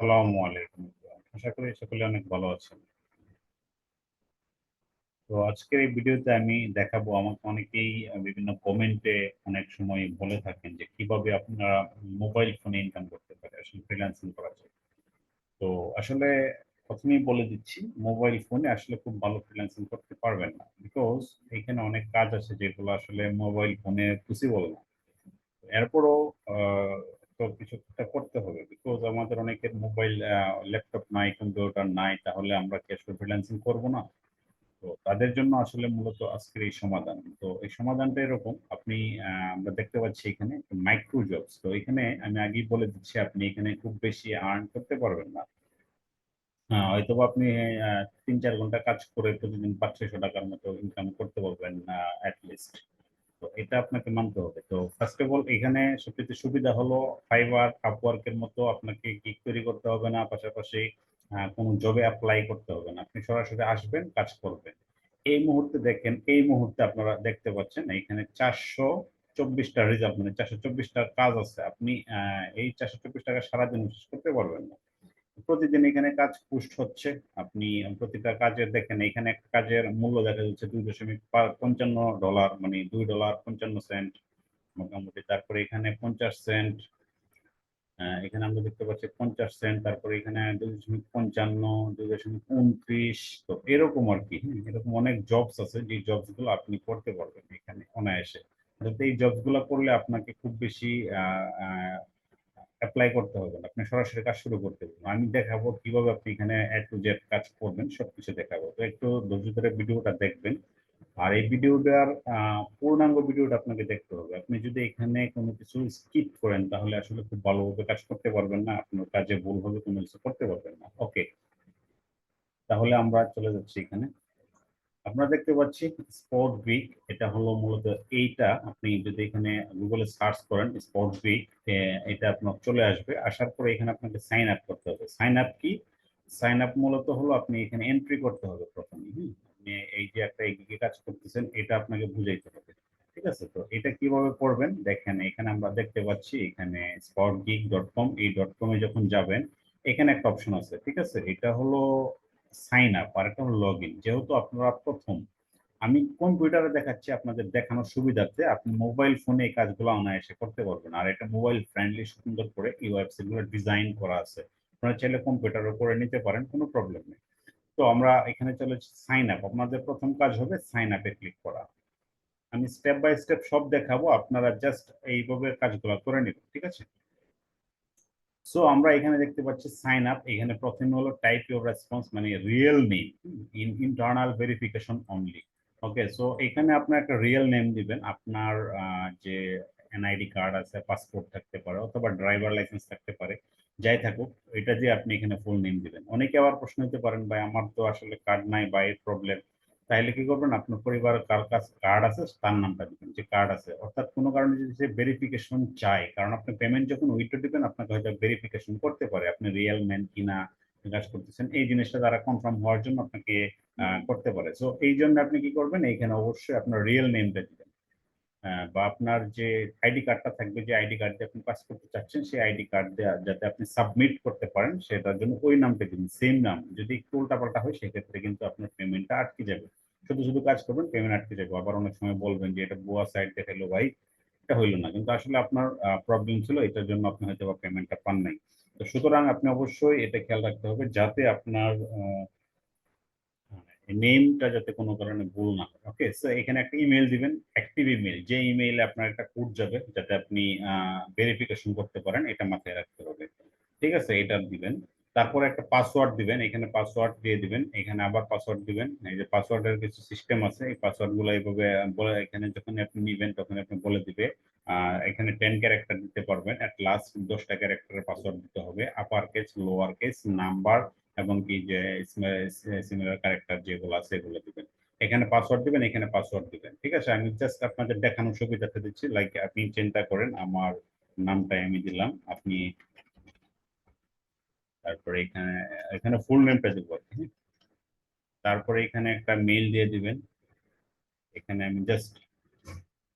আসসালামু আলাইকুম। আশা করি সকলে অনেক ভালো আছেন। তো আজকের এই ভিডিওতে আমি দেখাবো, আমাকে অনেকেই বিভিন্ন কমেন্টে অনেক সময় বলে থাকেন যে কীভাবে আপনারা মোবাইল ফোনে ইনকাম করতে পারে, আসলে ফ্রিল্যান্সিং করা যায়। তো আসলে প্রথমেই বলে দিচ্ছি মোবাইল ফোনে আসলে খুব ভালো ফ্রিল্যান্সিং করতে পারবেন না। বিকজ এখানে অনেক কাজ আছে যেগুলো আসলে মোবাইল ফোনে পসিবল না। এরপরও তো কিছু একটা করতে হবে। বিকজ আমাদের অনেকের মোবাইল ল্যাপটপ নাই কম্পিউটার নাই, তাহলে আমরা ক্যাশ ফ্রিল্যান্সিং করব না। তো তাদের জন্য আসলে মূলত আজকের এই সমাধান। তো এই সমাধানটা এরকম, আপনি আমরা দেখতে পাচ্ছি এখানে মাইক্রো জবস তো এখানে আমি আগেই বলে দিচ্ছি, আপনি এখানে খুব বেশি আর্ন করতে পারবেন না। হয়তো আপনি তিন চার ঘণ্টা কাজ করে প্রতিদিন পাঁচ ছয়শো টাকার মতো ইনকাম করতে পারবেন অ্যাটলিস্ট তো এটা আপনাকে মানতে হবে। তো ফার্স্ট অফ অল এখানে সবচেয়ে সুবিধা হলো ফাইবার আপওয়ার্কের মতো আপনাকে তৈরি করতে হবে না, পাশাপাশি কোনো জবে অ্যাপ্লাই করতে হবে না। আপনি সরাসরি আসবেন, কাজ করবেন। এই মুহূর্তে দেখেন, এই মুহূর্তে আপনারা দেখতে পাচ্ছেন, এখানে চারশো চব্বিশটা রিজার্ভ মানে চারশো চব্বিশটা কাজ আছে। আপনি এই চারশো চব্বিশ টাকা সারাদিন শেষ করতে পারবেন না। প্রতিদিন এখানে কাজ পুষ্ট হচ্ছে। আপনি প্রতিটা কাজের দেখেন, এখানে একটা কাজের মূল্য দেখা যাচ্ছে দুই দশমিক পঞ্চান্ন ডলার মানে দুই ডলার পঞ্চান্ন সেন্ট, মোটামুটি। তারপরে এখানে পঞ্চাশ সেন্ট এখানে আমরা দেখতে পাচ্ছি পঞ্চাশ সেন্ট, তারপরে এখানে দুই দশমিক পঞ্চান্ন, দুই দশমিক উনত্রিশ, তো এরকম আর কি এরকম অনেক জবস আছে, যে জবসগুলো আপনি করতে পারবেন এখানে অনায়াসে। এই জবসগুলো করলে আপনাকে খুব বেশি অ্যাপ্লাই করতে হবে না। আপনি সরাসরি কাজ শুরু করতে পারবেন। আমি দেখাবো কীভাবে আপনি এখানে এ টু জেড কাজ করবেন, সবকিছু দেখাবো। তো একটু ধৈর্য ধরে ভিডিওটা দেখবেন। আর এই ভিডিওটার পূর্ণাঙ্গ ভিডিওটা আপনাকে দেখতে হবে। আপনি যদি এখানে কোনো কিছু স্কিপ করেন, তাহলে আসলে খুব ভালোভাবে কাজ করতে পারবেন না। আপনার কাজে ভুলভাবে কোনো কিছু করতে পারবেন না। ওকে তাহলে আমরা চলে যাচ্ছি এখানে। আপনারা দেখতে পাচ্ছি স্পট উইক এটা হলো মূলত এইটা। আপনি যদি এখানে গুগলে সার্চ করেন স্পট উইক এটা আপনার চলে আসবে। আসার পরে এখানে আপনাকে সাইন আপ করতে হবে। সাইন আপ কি? সাইন আপ মূলত হলো আপনি এখানে এন্ট্রি করতে হবে প্রথমে, হুম? আপনি এই যে একটা এগিয়ে কাজ করতেছেন, এটা আপনাকে বুঝাইতে হবে, ঠিক আছে? তো এটা কীভাবে করবেন? দেখেন, এখানে আমরা দেখতে পাচ্ছি এখানে স্পট গিগ ডট কম এই ডট কমে যখন যাবেন, এখানে একটা অপশন আছে, ঠিক আছে? এটা হলো সাইন আপ আর একটা লগ ইন যেহেতু আপনারা প্রথম, আমি কম্পিউটারে দেখাচ্ছি আপনাদের দেখানোর সুবিধার্থে আপনি মোবাইল ফোনে এই কাজগুলো অনায়াসে করতে পারবেন। আর এটা মোবাইল ফ্রেন্ডলি সুন্দর করে এই ওয়েবসাইটগুলো ডিজাইন করা আছে। আপনারা চাইলে কম্পিউটারে করে নিতে পারেন, কোনো প্রবলেম নেই। তো আমরা এখানে চলে সাইন আপ আপনাদের প্রথম কাজ হবে সাইন আপে ক্লিক করা। আমি স্টেপ বাই স্টেপ সব দেখাবো, আপনারা জাস্ট এইভাবে কাজগুলো করে নেবেন, ঠিক আছে? সো আমরা এখানে দেখতে পাচ্ছি সাইন আপ এখানে প্রথমে হলো টাইপ ইউর রেসপন্স মানে real name in internal verification only okay so এখানে আপনার একটা রিয়েল নেম দিবেন। আপনার যে এনআইডি কার্ড আছে পাসপোর্ট থাকতে পারে, অথবা ড্রাইভার লাইসেন্স থাকতে পারে, যাই থাকুক, এটা দিয়ে আপনি এখানে ফুল নেম দিবেন। অনেকে আবার প্রশ্ন হতে পারেন, ভাই, আমার তো আসলে কার্ড নাই বা এই প্রবলেম তাহলে কি করবেন? আপনার পরিবার কার কাছে কার্ড আছে, তার নামটা দিবেন। যে কার্ড আছে, অর্থাৎ কোনো কারণে যদি সে ভেরিফিকেশন চায়, কারণ আপনি পেমেন্ট যখন উইথড্র দিবেন, আপনাকে হয়তো ভেরিফিকেশন করতে পারে। আপনি রিয়েল ম্যান কিনা কাজ করতেছেন, এই জিনিসটা তারা কনফার্ম হওয়ার জন্য আপনাকে করতে পারে। সো এই জন্য আপনি কি করবেন? এইখানে অবশ্যই আপনার রিয়েল নেমটা দিবেন। বা আপনার যে আইডি কার্ডটা থাকবে, যে আইডি কার্ড দিয়ে আপনি পাস করতে চাচ্ছেন, সেই আইডি কার্ড দিয়ে, যাতে আপনি সাবমিট করতে পারেন, সেটার জন্য ওই নামটা দিন সেম নাম। যদি একটু উল্টাপাল্টা হয়, সেক্ষেত্রে কিন্তু আপনার পেমেন্টটা আটকে যাবে। শুধু শুধু কাজ করবেন পেমেন্ট আটকে যাবে। আবার অনেক সময় বলবেন যে, এটা বুয়া সাইড দেখাইলো ভাই, এটা হইল না। কিন্তু আসলে আপনার প্রবলেম ছিল, এটার জন্য আপনি হয়তো বা পেমেন্টটা পান নাই। তো সুতরাং আপনি অবশ্যই এটা খেয়াল রাখতে হবে, যাতে আপনার নেমটা যাতে কোনো কারণে ভুল না হয়। ওকে সো এখানে একটা ইমেল দিবেন অ্যাক্টিভ ইমেল যে ইমেইলে আপনার একটা কোড যাবে, যাতে আপনি ভেরিফিকেশন করতে পারেন, এটা মাথায় রাখতে হবে। ঠিক আছে, এটা দিবেন। তারপরে একটা পাসওয়ার্ড দিবেন, এখানে পাসওয়ার্ড দিয়ে দিবেন, এখানে আবার পাসওয়ার্ড দিবেন। এই যে পাসওয়ার্ডের কিছু সিস্টেম আছে, এই পাসওয়ার্ডগুলো এইভাবে বলে, এখানে যখন আপনি নিবেন, তখন আপনি বলে দিবে এখানে টেন ক্যারেক্টার দিতে পারবেন। অ্যাট লাস্ট দশটা ক্যারেক্টারের পাসওয়ার্ড দিতে হবে। Upper case lower case number এবং কি যে সিমিলার ক্যারেক্টার যেগুলো আছে এগুলো দিবেন। এখানে পাসওয়ার্ড দিবেন, এখানে পাসওয়ার্ড দিবেন, ঠিক আছে? আমি জাস্ট আপনাদের দেখানোর সুবিধাটা দিচ্ছি লাইক আপনি চিন্তা করেন, আমার নামটাই আমি দিলাম, আপনি তারপরে এখানে এখানে ফুল নেমটা দিব তারপরে এখানে একটা মেইল দিয়ে দিবেন। এখানে আমি জাস্ট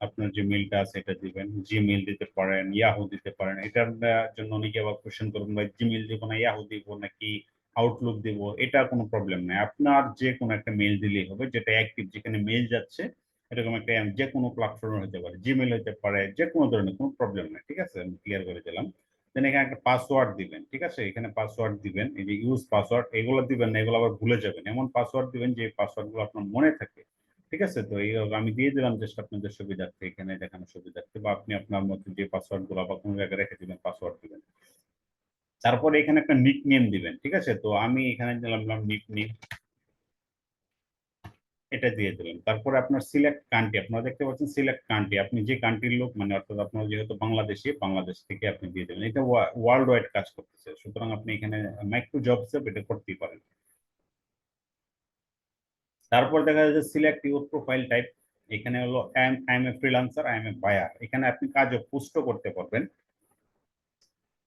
আপনার যে মেলটা আছে এটা দিবেন। জিমেল দিতে পারেন ইয়াহু দিতে পারেন। এটার জন্য অনেকে আবার কোশ্চেন করবেন ভাই জিমেল দিব না ইয়াহু দিব নাকি? আউটলুক দিব, এটা কোনো প্রবলেম নাই আপনার যে কোনো একটা মেল দিলেই হবে, যেটা অ্যাক্টিভ যেখানে মেল যাচ্ছে, এরকম একটা যে কোনো প্ল্যাটফর্মে হতে পারে জিমেল হতে পারে যে কোনো ধরনের কোনো প্রবলেম নাই ঠিক আছে? আমি ক্লিয়ার করে দিলাম। দেন এখানে একটা পাসওয়ার্ড দিবেন, ঠিক আছে? এখানে পাসওয়ার্ড দিবেন, এই যে ইউজ পাসওয়ার্ড এগুলো দিবেন না, এগুলো আবার ভুলে যাবেন। এমন পাসওয়ার্ড দিবেন যে পাসওয়ার্ডগুলো আপনার মনে থাকে, ঠিক আছে? তো এই আমি দিয়ে দিলাম জাস্ট আপনাদের সুবিধার্থে, এখানে দেখানোর সুবিধার্থে, বা আপনি আপনার মধ্যে যে পাসওয়ার্ডগুলো বা কোনো জায়গায় রেখে দিবেন পাসওয়ার্ড দিবেন। তারপরে এখানে একটা নিক নেম দিবেন, ঠিক আছে? তো আমি এখানে দিলাম নিক নেম এটা দিয়ে দিলেন তারপরে আপনার সিলেক্ট কান্ট্রি আপনারা দেখতে পাচ্ছেন সিলেক্ট কান্ট্রি আপনি যে কান্ট্রির লোক মানে অর্থাৎ আপনার যেহেতু বাংলাদেশি, বাংলাদেশ থেকে আপনি দিয়ে দেবেন এটা ওয়ার্ল্ড ওয়াইড কাজ করতেছে। সুতরাং আপনি এখানে মাইক্রো জবস এটা করতেই পারেন। তারপর দেখা যাচ্ছে সিলেক্ট ইউর প্রোফাইল টাইপ এখানে হলো I am a freelancer I am a buyer এখানে আপনি কাজও পোস্টও করতে পারবেন।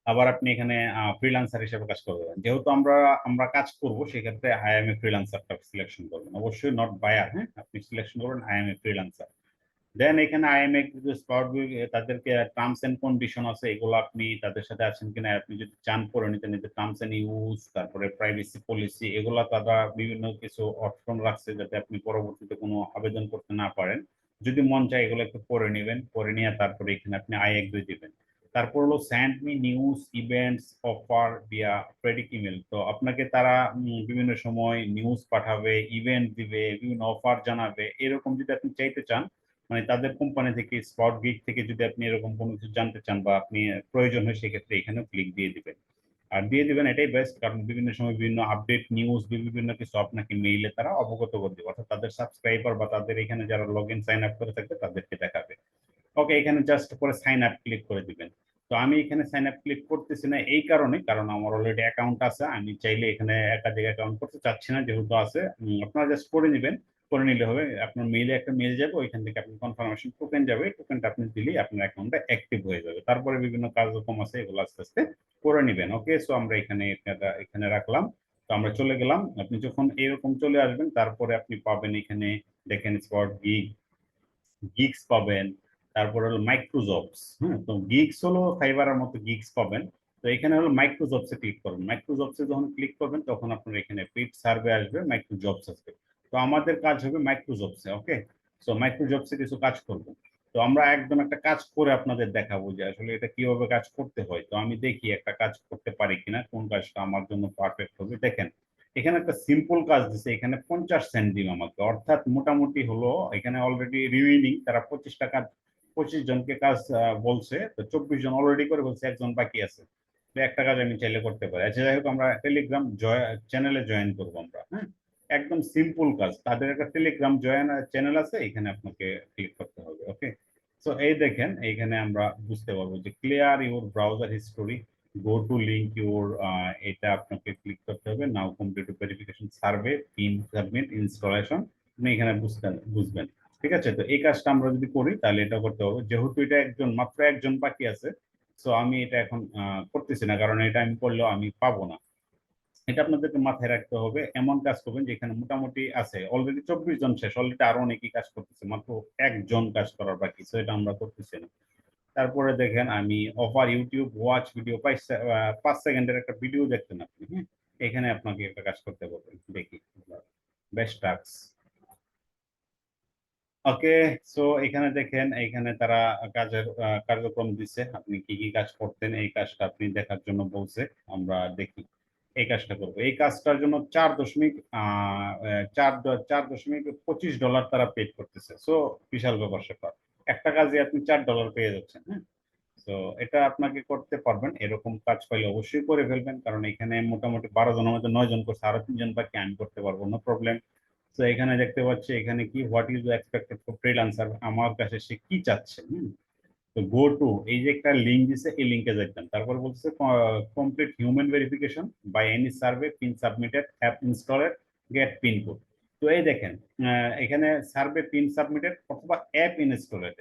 আবার আপনি এখানে ফ্রিল্যান্সার হিসেবে কাজ করবেন যেহেতু আমরা আমরা কাজ করব, সেক্ষেত্রে আই এম এ ফ্রিল্যান্সারটা সিলেকশন করবেন। অবশ্যই নট বায়ার হ্যাঁ? আপনি সিলেকশন করবেন I am a freelancer then এখানে আই এম এ, তাদেরকে টার্মস এন্ড কন্ডিশন আছে, এগুলো আপনি তাদের সাথে আছেন কিনা, আপনি যদি চান করে নিতে নিতে টার্মস এন্ড ইউজ তারপরে প্রাইভেসি পলিসি এগুলো তারা বিভিন্ন কিছু অপশন রাখছে যাতে আপনি পরবর্তীতে কোনো আবেদন করতে না পারেন। যদি মন চায় এগুলো একটু পড়ে নেবেন পরে নিয়ে তারপরে এখানে আপনি আই এগ্রি দিবেন। তারপর হলো send me news events offer via periodic email তো আপনাকে তারা বিভিন্ন সময় নিউজ পাঠাবে ইভেন্ট দিবে, বিভিন্ন অফার জানাবে। এরকম যদি আপনি চাইতে চান মানে তাদের কোম্পানি থেকে স্পট গিক থেকে যদি আপনি এরকম কোনো কিছু জানতে চান বা আপনি প্রয়োজন হয় সেক্ষেত্রে এখানে ক্লিক দিয়ে দিবেন। আর দিয়ে দিবেন এটাই বেস্ট কারণ বিভিন্ন সময় বিভিন্ন আপডেট নিউজ বিভিন্ন কিছু আপনাকে মেইলে তারা অবগত করে দেবে। অর্থাৎ তাদের সাবস্ক্রাইবার বা তাদের এখানে যারা লগ ইন সাইন আপ করে থাকবে, তাদেরকে দেখাবে। ওকে, এখানে জাস্ট করে সাইন আপ ক্লিক করে দিবেন। তো আমি এখানে সাইন আপ ক্লিক করতেছি না এই কারণে, কারণ আমার অলরেডি অ্যাকাউন্ট আছে, আমি চাইলে এখানে একাধিক অ্যাকাউন্ট করতে চাচ্ছি না, যেহেতু আছে আপনারা জাস্ট করে নেবেন, করে নিলে হবে, আপনার মেইলে একটা মেল যাবে, ওইখান থেকে আপনি কনফার্মেশন টোকেন যাবে টোকেনটা আপনি দিলেই আপনার অ্যাকাউন্টটা অ্যাক্টিভ হয়ে যাবে। তারপরে বিভিন্ন কার্যক্রম আছে, এগুলো আস্তে আস্তে করে নেবেন, ওকে? সো আমরা এখানে এখানে রাখলাম, তো আমরা চলে গেলাম, আপনি যখন এরকম চলে আসবেন, তারপরে আপনি পাবেন এখানে, দেখেন স্পট গিগ গিগস পাবেন তারপর হলো মাইক্রোজবস হ্যাঁ তো গিগস হলো ফাইবারের মতো গিগস পাবেন। তো এখানে হলো মাইক্রোজবসে ক্লিক করবেন মাইক্রোজবসে যখন ক্লিক করবেন, তখন আপনার এখানে পেড সার্ভে আসবে মাইক্রোজবস আসবে। তো আমাদের কাজ হবে মাইক্রোজবসে ওকে সো মাইক্রোজবসে কিছু কাজ করব। তো আমরা একদম একটা কাজ করে আপনাদের দেখাবো যে আসলে এটা কীভাবে কাজ করতে হয়। তো আমি দেখি একটা কাজ করতে পারি কিনা, কোন কাজটা আমার জন্য পারফেক্ট হবে। দেখেন, এখানে একটা সিম্পল কাজ দিছে, এখানে পঞ্চাশ সেন্ট দিন আমাকে। অর্থাৎ মোটামুটি হলো, এখানে অলরেডি রিমেইনিং তারা পঁচিশ টাকা পঁচিশ জনকে কাজ বলছে, তো চব্বিশ জন অলরেডি করে বলছে, একজন বাকি আছে। তো একটা কাজ আমি চাইলে করতে পারি। আচ্ছা যাই হোক, আমরা টেলিগ্রাম চ্যানেলে জয়েন করব আমরা হ্যাঁ একদম সিম্পল কাজ। তাদের একটা টেলিগ্রাম জয়েন চ্যানেল আছে, এখানে আপনাকে ক্লিক করতে হবে ওকে সো এই দেখেন, এইখানে আমরা বুঝতে পারব যে clear your browser history go to link your এটা আপনাকে ক্লিক করতে হবে। Now complete verification survey pin submit installation আপনি এখানে বুঝতে, বুঝবেন। ঠিক আছে? তো এই কাজটা আমরা যদি করি, তাহলে এটা করতে হবে। যেহেতু এটা একজন, মাত্র একজন বাকি আছে সো আমি এটা এখন করতেছি না, কারণ এটা আমি করলেও আমি পাবো না। এটা আপনাদেরকে মাথায় রাখতে হবে, এমন কাজ করবেন যেখানে মোটামুটি আছে অলরেডি চব্বিশ জন শেষ অলরেডি আরও অনেকেই কাজ করতেছে, মাত্র একজন কাজ করার বাকি সো এটা আমরা করতেছি না। তারপরে দেখেন, আমি অফার ইউটিউব ওয়াচ ভিডিও পাঁচ সেকেন্ডের একটা ভিডিও দেখতেন আপনি হ্যাঁ? এখানে আপনাকে একটা কাজ করতে পারবেন দেখি, বেস্ট টাক্স ওকে সো এখানে দেখেন, এখানে তারা কাজের কার্যক্রম দিচ্ছে। আপনি কি কি কাজ করতেন? এই কাজটা আপনি দেখার জন্য বলছে, আমরা দেখি। এই কাজটা করব। এই কাজটার জন্য চার দশমিক চার চার দশমিক পঁচিশ ডলার তারা পেড করতেছে। সো বিশাল ব্যাপার স্যাপার। একটা কাজে আপনি চার ডলার পেয়ে যাচ্ছেন হ্যাঁ? তো এটা আপনাকে করতে পারবেন। এরকম কাজ পাইলে অবশ্যই করে ফেলবেন, কারণ এখানে মোটামুটি বারো জনের মধ্যে নয় জন করছে, আরও তিনজন বাকি আমি করতে পারব নো প্রবলেম তো এখানে দেখতে পাচ্ছি, এখানে কি what is expected for freelancer আমার কাছে সে কি চাচ্ছে তো গো টু এই যে একটা লিঙ্ক দিছে, এই লিঙ্কে যাইতাম তারপর বলছে complete human verification by any survey pin submitted app installed get pin code তো এই দেখেন এখানে সার্ভে পিন সাবমিটেড অথবা অ্যাপ ইনস্টলেড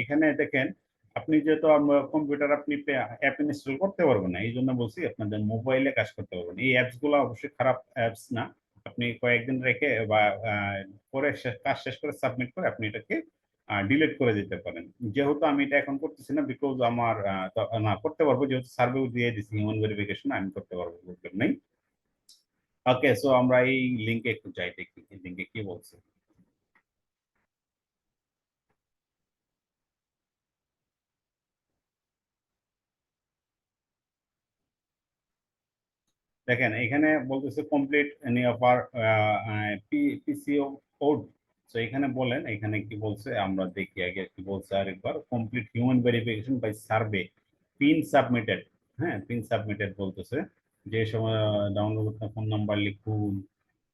এখানে দেখেন, আপনি যেহেতু কম্পিউটার আপনি অ্যাপ ইনস্টল করতে পারবেন না এই জন্য বলছি আপনাদের মোবাইলে কাজ করতে পারবেন। এই অ্যাপসগুলো অবশ্যই খারাপ অ্যাপস না। আপনি কয়েকদিন রেখে বা পরে কাজ শেষ করে সাবমিট করে আপনি এটাকে ডিলিট করে দিতে পারেন। যেহেতু আমি এটা এখন করতেছি না বিকজ আমার না, করতে পারব, যেহেতু সার্ভে দিয়ে দিচ্ছি হিউম্যান ভেরিফিকেশন আমি করতে পারব প্রবলেম নেই। ওকে সো আমরা এই লিঙ্কে একটু যাই দেখি লিঙ্কে কি বলছে। দেখেন, এখানে বলতেছে কমপ্লিট এনি অফ আর পিসিও কোড তো এখানে বলেন, এখানে কি বলছে, আমরা দেখি আগে কি বলছে আরেকবার। Complete human verification by survey pin submitted হ্যাঁ পিন সাবমিটেড বলতেছে। যে সময় ডাউনলোড করতে ফোন নাম্বার লিখুন,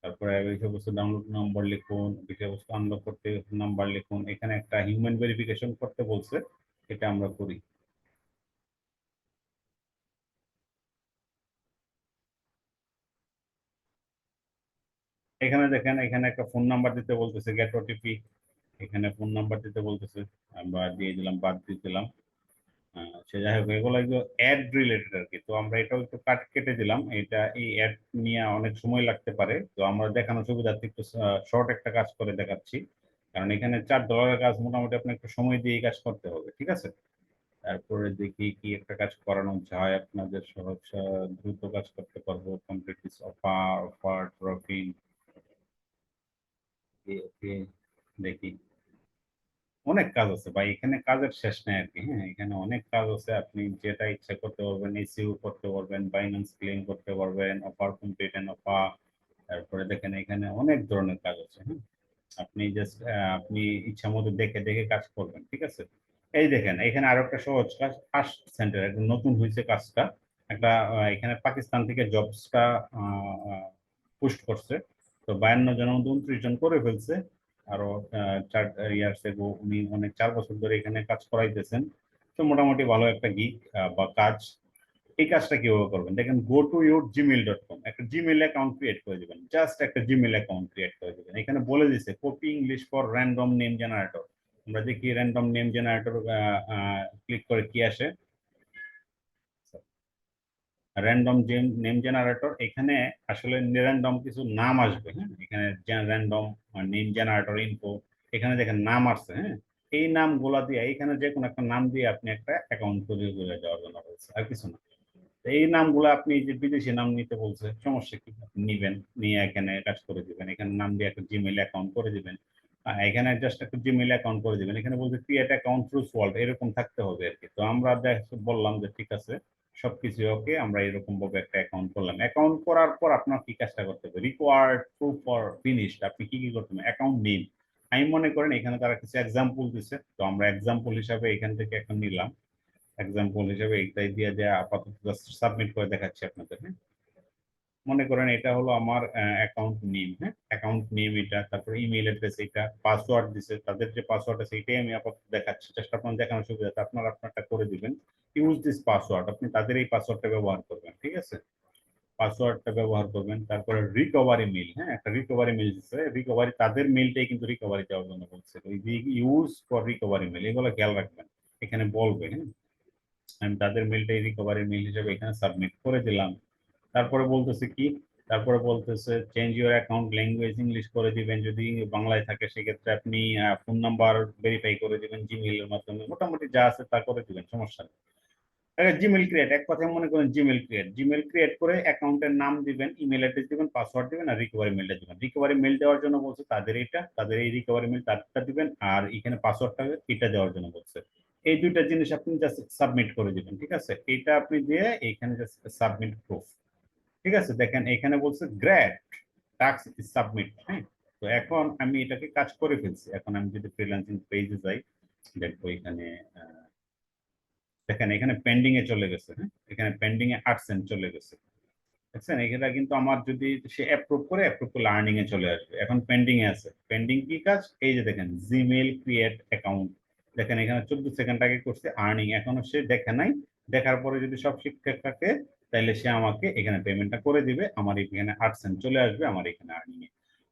তারপরে বিষয়বস্তু ডাউনলোড নাম্বার লিখুন, বিষয়বস্তু আনলোড করতে নাম্বার লিখুন, এখানে একটা হিউম্যান ভেরিফিকেশন করতে বলছে, এটা আমরা করি। এখানে দেখেন, এখানে একটা ফোন নাম্বার দিতে বলতেছে গেট ওটিপি এখানে ফোন নাম্বার দিতে বলতেছে, আমরা দিয়ে দিলাম, বাদ দিয়ে দিলাম। সে যাই হোক, এগুলো একটু অ্যাড রিলেটেড আর কি তো আমরা এটাও একটু কাট কেটে দিলাম। এটা এই অ্যাড নিয়ে অনেক সময় লাগতে পারে। তো আমরা দেখানোর সুবিধার্থে একটু শর্ট একটা কাজ করে দেখাচ্ছি। কারণ এখানে চার ডলারের কাজ মোটামুটি আপনার একটু সময় দিয়ে কাজ করতে হবে, ঠিক আছে? তারপরে দেখি কি একটা কাজ করানো যায়। আপনাদের সহজ দ্রুত কাজ করতে পারব। কমপ্লিট অফার অফার ট্রফি দেখি। অনেক কাজ আছে ভাই, এখানে কাজের শেষ নেই আর কি হ্যাঁ? এখানে অনেক কাজ আছে, আপনি যেটা ইচ্ছা করতে পারবেন, এসিও করতে পারবেন বাইন্যান্স ক্লেম করতে পারবেন অফার কমপ্লিট এন্ড অফার তারপরে দেখেন এখানে অনেক ধরনের কাজ আছে হ্যাঁ? আপনি জাস্ট আপনি ইচ্ছা মতো দেখে দেখে কাজ করবেন, ঠিক আছে? এই দেখেন, এখানে আরও একটা সহজ কাজ ফার্স্ট সেন্টার একদম নতুন হয়েছে কাজটা। একটা এখানে পাকিস্তান থেকে জবসটা পোস্ট করছে। তো বায়ান্ন জনের মধ্যে উনত্রিশ জন করে ফেলছে। আরও চার ইয়ার্স এগো, উনি অনেক চার বছর ধরে এখানে কাজ করাইতেছেন। তো মোটামুটি ভালো একটা গিক বা কাজ। এই কাজটা কীভাবে করবেন? দেখেন go to your Gmail dot com একটা জিমেল অ্যাকাউন্ট ক্রিয়েট করে দেবেন। জাস্ট একটা জিমেল অ্যাকাউন্ট ক্রিয়েট করে দেবেন। এখানে বলে দিছে copy English for random name generator আমরা দেখি র্যান্ডম নেম জেনারেটর ক্লিক করে কি আসে? র্যান্ডম নেম জেনারেটর এখানে আসলে র্যান্ডম কিছু নাম আসবে হ্যাঁ? এখানে র্যান্ডম নেম জেনারেটর ইনফো এখানে দেখেন নাম আসছে হ্যাঁ? এই নাম নামগুলা দিয়ে, এখানে যে কোনো একটা নাম দিয়ে আপনি একটা অ্যাকাউন্ট তৈরি করে দেওয়ার জন্য বলছে, আর কিছু না। এই নামগুলো আপনি যে বিদেশি নাম নিতে বলছে, সমস্যা কি? নিবেন, নিয়ে এখানে কাজ করে দিবেন, এখানে নাম দিয়ে একটা জিমেল অ্যাকাউন্ট করে দিবেন এখানে জাস্ট একটা জিমেল অ্যাকাউন্ট করে দিবেন, এখানে বলছে ক্রিয়েট অ্যাকাউন্ট থ্রু ওয়ার্ল্ড এরকম থাকতে হবে আর কি। তো আমরা বললাম যে ঠিক আছে সবকিছু ওকে আমরা এরকম ভাবে একটা অ্যাকাউন্ট করলাম। অ্যাকাউন্ট করার পর আপনার কি কাজটা করতে হবে? রিকোয়ার্ড প্রুফ ফর ফিনিশড আপনি কি কি করতে হবে? অ্যাকাউন্ট নেম আমি মনে করেন এখানে তারা কিছু এক্সাম্পল দিছে, তো আমরা এক্সাম্পল হিসাবে এখান থেকে একটা নিলাম। এক্সাম্পল হিসাবে এইটাই দিয়ে দেয়া, আপাতত সাবমিট করে দেখাচ্ছি আপনাদের হ্যাঁ? মনে করেন এটা হলো আমার অ্যাকাউন্ট নেম হ্যাঁ? অ্যাকাউন্ট নেম এটা, তারপরে ইমেল অ্যাড্রেস এটা পাসওয়ার্ড দিছে, তাদের যে পাসওয়ার্ড আছে এটাই আমি আপাতত দেখাচ্ছি। চেষ্টা আপনার দেখানোর সুবিধা আপনারা আপনারটা করে দিবেন। ইউজ দিস পাসওয়ার্ড আপনি তাদের এই পাসওয়ার্ডটা ব্যবহার করবেন, ঠিক আছে? পাসওয়ার্ডটা ব্যবহার করবেন, তারপরে রিকভারি মেল হ্যাঁ একটা রিকভারি মেল দিচ্ছে রিকভারি তাদের মেলটাই কিন্তু রিকভারি দেওয়ার জন্য বলছে। ইউজ ফর রিকভারি মেল এগুলো খেয়াল রাখবেন, এখানে বলবে হ্যাঁ? আমি তাদের মেলটাই রিকভারি মেল হিসেবে এখানে সাবমিট করে দিলাম। তারপরে বলতেছে কি? তারপরে বলতেছে change your account language English করে দিবেন, যদি বাংলায় থাকে সেক্ষেত্রে আপনি ফোন নাম্বার ভেরিফাই করে দিবেন জিমেইলের মাধ্যমে। মোটামুটি যা আছে তা করে দিবেন, সমস্যা নেই। জিমেল ক্রিয়েট এক কথায় মনে করেন জিমেল ক্রিয়েট জিমেল ক্রিয়েট করে অ্যাকাউন্টের নাম দিবেন ইমেল অ্যাড্রেস দিবেন পাসওয়ার্ড দিবেন আর রিকভারি মেলটা দিবেন। রিকভারি মেল দেওয়ার জন্য বলছে তাদের এটা তাদের এই রিকভারি মেল তাদেরটা দিবেন আর এখানে পাসওয়ার্ডটা এটা দেওয়ার জন্য বলছে। এই দুইটা জিনিস আপনি জাস্ট সাবমিট করে দিবেন ঠিক আছে? এটা আপনি দিয়ে এইখানে জাস্ট সাবমিট প্রুফ ঠিক আছে? দেখেন এখানে বলছে গ্রেট টাস্ক সাবমিট হ্যাঁ? তো এখন আমি এটাকে কাজ করে ফেলছি। এখন আমি যদি ফ্রিল্যান্সিং পেজে যাই দেখব এখানে আহ, দেখেন, এখানে পেন্ডিং এ চলে গেছে হ্যাঁ? এখানে পেন্ডিং এ আট সেন্ট চলে গেছে। দেখছেন? এটা কিন্তু আমার যদি সে অ্যাপ্রুভ করে অ্যাপ্রুভ করলে আর্নিং এ চলে আসবে। এখন পেন্ডিং এ আছে। পেন্ডিং কি কাজ? এই যে দেখেন জিমেল ক্রিয়েট অ্যাকাউন্ট দেখেন, এখানে চোদ্দ সেকেন্ড আগে করছে আর্নিং এখনও সে দেখে নাই। দেখার পরে যদি সব ঠিকঠাক থাকে তাহলে সে আমাকে এখানে পেমেন্টটা করে দিবে। আমার এখানে আট চলে আসবে, আমার এখানে আর্নিং এ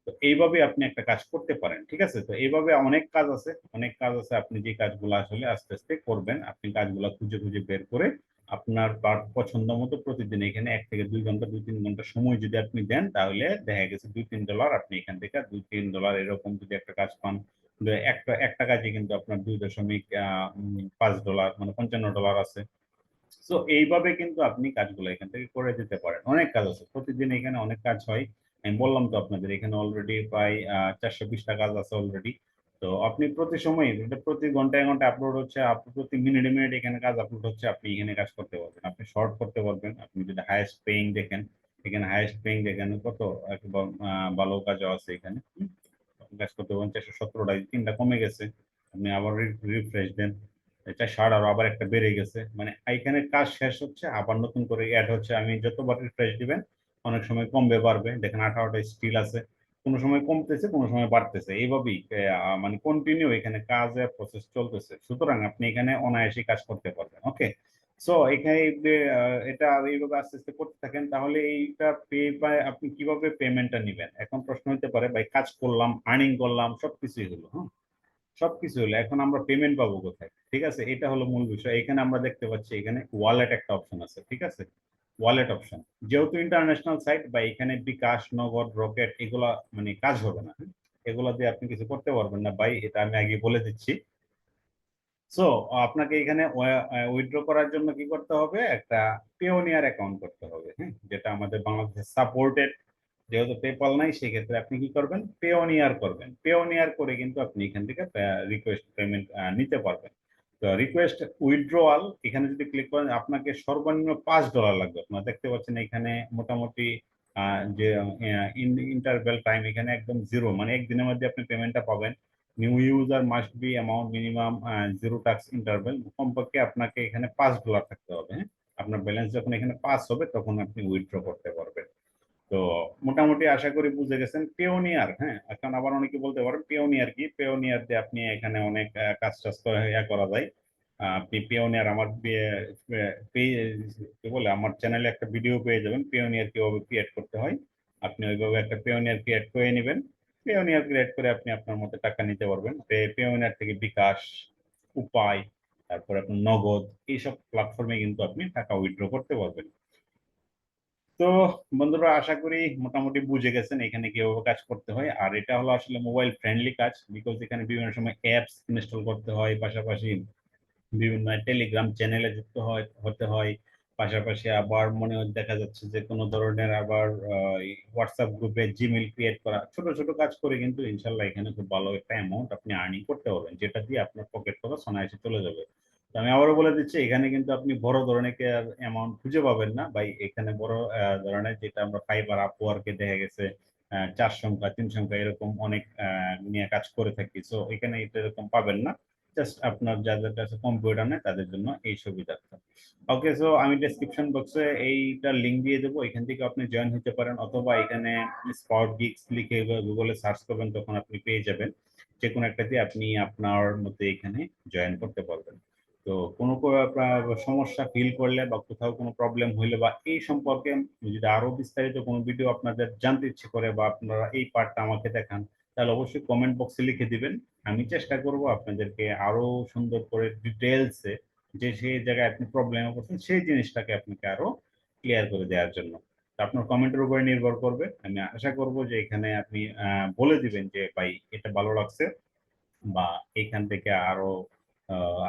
তো এইভাবে আপনি একটা কাজ করতে পারেন, ঠিক আছে? তো এইভাবে অনেক কাজ আছে, অনেক কাজ আছে, আপনি যে কাজগুলো আসলে আস্তে আস্তে করবেন, আপনি কাজগুলো খুঁজে খুঁজে বের করে আপনার পছন্দ মতো প্রতিদিন এখানে এক থেকে দুই ঘণ্টা, দুই তিন ঘণ্টা সময় যদি আপনি দেন, তাহলে দেখা গেছে দুই, তিন ডলার আপনি এখান থেকে দুই, তিন ডলার এরকম যদি একটা কাজ পান একটা একটা কাজে কিন্তু আপনার দুই দশমিক পাঁচ ডলার মানে পঞ্চান্ন ডলার আছে। তো এইভাবে কিন্তু আপনি কাজগুলো এখান থেকে করে দিতে পারেন। অনেক কাজ আছে, প্রতিদিন এখানে অনেক কাজ হয়। আমি বললাম তো আপনাদের, এখানে অলরেডি প্রায় চারশো বিশটা কাজ আছে অলরেডি তো আপনি প্রতি সময় প্রতি ঘন্টায় ঘন্টায় আপলোড হচ্ছে প্রতি মিনিটে মিনিট এখানে কাজ আপলোড হচ্ছে, আপনি এখানে কাজ করতে পারবেন। আপনি শর্ট করতে পারবেন, আপনি যদি হায়েস্ট পেইং দেখেন, এখানে হায়েস্ট পেইং দেখেন, কত? ভালো কাজও আছে এখানে। কাজ করতে পারবেন, চারশো সতেরোটা তিনটা কমে গেছে। আপনি আবার রিফ্রেশ দেন এটা ষাট আরও আবার একটা বেড়ে গেছে। মানে এখানে কাজ শেষ হচ্ছে, আবার নতুন করে অ্যাড হচ্ছে। আমি যতবার রিফ্রেশ দিবেন অনেক সময় কমবে, বাড়বে। দেখেন আঠারোটা স্টিল আছে, কোনো সময় কমতেছে, কোনো সময় বাড়তেছে। এইভাবেই মানে কন্টিনিউ এখানে কাজের প্রসেস চলতেছে। সুতরাং আপনি এখানে অনায়াসে কাজ করতে পারবেন ওকে সো এখানে এটা এইভাবে আস্তে আস্তে করতে থাকেন, তাহলে এইটা পে বাই আপনি কীভাবে পেমেন্টটা নেবেন? এখন প্রশ্ন হতে পারে, ভাই, কাজ করলাম আর্নিং করলাম, সবকিছুই হলো হ্যাঁ সবকিছু হলো, এখন আমরা পেমেন্ট পাবো কোথায়? ঠিক আছে? এটা হলো মূল বিষয়। এখানে আমরা দেখতে পাচ্ছি, এখানে ওয়ালেট একটা অপশন আছে, ঠিক আছে? ওয়ালেট অপশন যেহেতু ইন্টারন্যাশনাল সাইট বা এখানে বিকাশ, নগদ রকেট এগুলা মানে কাজ হবে না? এগুলা দিয়ে আপনি কিছু করতে পারবেন না। ভাই, এটা আমি আগে বলে দিচ্ছি। সো আপনাকে এখানে উইথড্র করার জন্য কি করতে হবে? একটা পেওনিয়ার অ্যাকাউন্ট করতে হবে হ্যাঁ? যেটা আমাদের বাংলাদেশে সাপোর্টেড যেহেতু পেপাল নাই, সেক্ষেত্রে আপনি কি করবেন? পেওনিয়ার করবেন। পেওনিয়ার করে কিন্তু আপনি এখান থেকে রিকোয়েস্ট পেমেন্ট নিতে পারবেন। রিকোয়েস্ট উইথড্রয়াল এখানে যদি ক্লিক করেন, আপনাকে সর্বনিম্ন পাঁচ ডলার লাগবে। আপনারা দেখতে পাচ্ছেন এখানে মোটামুটি যে ইন্টারভেল টাইম এখানে একদম জিরো মানে একদিনের মধ্যে আপনি পেমেন্টটা পাবেন। New user must be amount minimum zero tax interval কমপক্ষে আপনাকে এখানে পাঁচ ডলার থাকতে হবে হ্যাঁ? আপনার ব্যালেন্স যখন এখানে পাস হবে, তখন আপনি উইথড্র করতে পারবেন। মোটামুটি আশা করি বুঝে গেছেন। পেওনিয়ার হ্যাঁ? এখন আবার অনেকে বলতে পারেন পেওনিয়ার কি? পেওনিয়ার দিয়ে আপনি এখানে অনেক কাজ টাজ করা যায়। আপনি পেওনিয়ার আমার কি বলে, আমার চ্যানেলে একটা ভিডিও পেয়ে যাবেন। পেওনিয়ার কীভাবে ক্রিয়েট করতে হয়? আপনি ওইভাবে একটা পেওনিয়ার ক্রিয়েট করে নেবেন। পেওনিয়ার ক্রিয়েট করে আপনি আপনার মতো টাকা নিতে পারবেন। পেওনিয়ার থেকে বিকাশ, উপায়, তারপর আপনার নগদ, এইসব প্ল্যাটফর্মে কিন্তু আপনি টাকা উইথড্র করতে পারবেন। তো বন্ধুরা আশা করি মোটামুটি বুঝে গেছেন এখানে কীভাবে কাজ করতে হয়। আর এটা হলো আসলে মোবাইল ফ্রেন্ডলি কাজ বিকজ এখানে বিভিন্ন সময় অ্যাপস ইনস্টল করতে হয়, পাশাপাশি বিভিন্ন টেলিগ্রাম চ্যানেলে যুক্ত হয়, হতে হয়। পাশাপাশি আবার মনে হয় দেখা যাচ্ছে যে কোনো ধরনের আবার হোয়াটসঅ্যাপ গ্রুপে জিমেল ক্রিয়েট করা, ছোট ছোট কাজ করে কিন্তু ইনশাল্লাহ এখানে খুব ভালো একটা অ্যামাউন্ট আপনি আর্নিং করতে পারবেন, যেটা দিয়ে আপনার পকেট খরচ অনায়াসে চলে যাবে। আমি আবারও বলে দিচ্ছি, এখানে কিন্তু আপনি বড় ধরনের অ্যামাউন্ট খুঁজে পাবেন না। বা এখানে বড় ধরনের যেটা আমরা ফাইবার আপওয়ার্কে দেখা গেছে চার সংখ্যা, তিন সংখ্যা এরকম অনেক নিয়ে কাজ করে থাকি। সো এখানে এটা এরকম পাবেন না। জাস্ট আপনার যাদের কাছে কম্পিউটার নেই, তাদের জন্য এই সুবিধাটা ওকে সো আমি ডেসক্রিপশন বক্সে এইটা লিঙ্ক দিয়ে দেবো। এখান থেকে আপনি জয়েন হতে পারেন, অথবা এখানে স্পট গিগস লিখে গুগলে সার্চ করবেন, তখন আপনি পেয়ে যাবেন। যে কোনো একটাতে আপনি আপনার মধ্যে এখানে জয়েন করতে পারবেন। তো কোনো সমস্যা ফিল করলে বা কোথাও কোনো প্রবলেম হইলে বা এই সম্পর্কে যদি আরও বিস্তারিত কোনো ভিডিও আপনাদের জানতে ইচ্ছে করে বা আপনারা এই পার্টটা আমাকে দেখান, তাহলে অবশ্যই কমেন্ট বক্সে লিখে দিবেন। আমি চেষ্টা করব আপনাদেরকে আরও সুন্দর করে ডিটেলসে যে সেই জায়গায় আপনি প্রবলেমে পড়ছেন, সেই জিনিসটাকে আপনাকে আরও ক্লিয়ার করে দেওয়ার জন্য। আপনার কমেন্টের উপরে নির্ভর করবে। আমি আশা করব যে এখানে আপনি বলে দিবেন যে, ভাই, এটা ভালো লাগছে। বা এখান থেকে আরও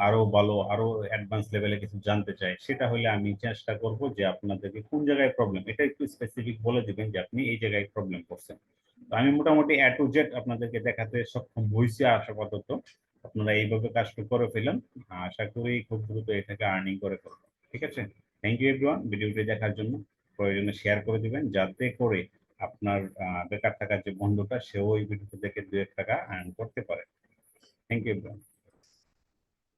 আরও ভালো, আরও অ্যাডভান্স লেভেলে কিছু জানতে চাই। সেটা হলে আমি চেষ্টা করব যে আপনাদেরকে কোন জায়গায় প্রবলেম এটা একটু স্পেসিফিক বলে দিবেন যে আপনি এই জায়গায় প্রবলেম করছেন। তো আমি মোটামুটি এ টু জেড আপনাদেরকে দেখাতে সক্ষম হয়েছি আপাতত আপনারা এইভাবে কাজটা করে ফেলেন। আশা করি খুব দ্রুত এটাকে আর্নিং করে ফেলবেন ঠিক আছে? থ্যাংক ইউ এভরিওয়ান ভিডিওটি দেখার জন্য প্রয়োজনে শেয়ার করে দিবেন যাতে করে আপনার বেকার থাকার যে বন্ধুটা সেও এই ভিডিওটি দেখে দু এক টাকা আর্ন করতে পারে। Thank you everyone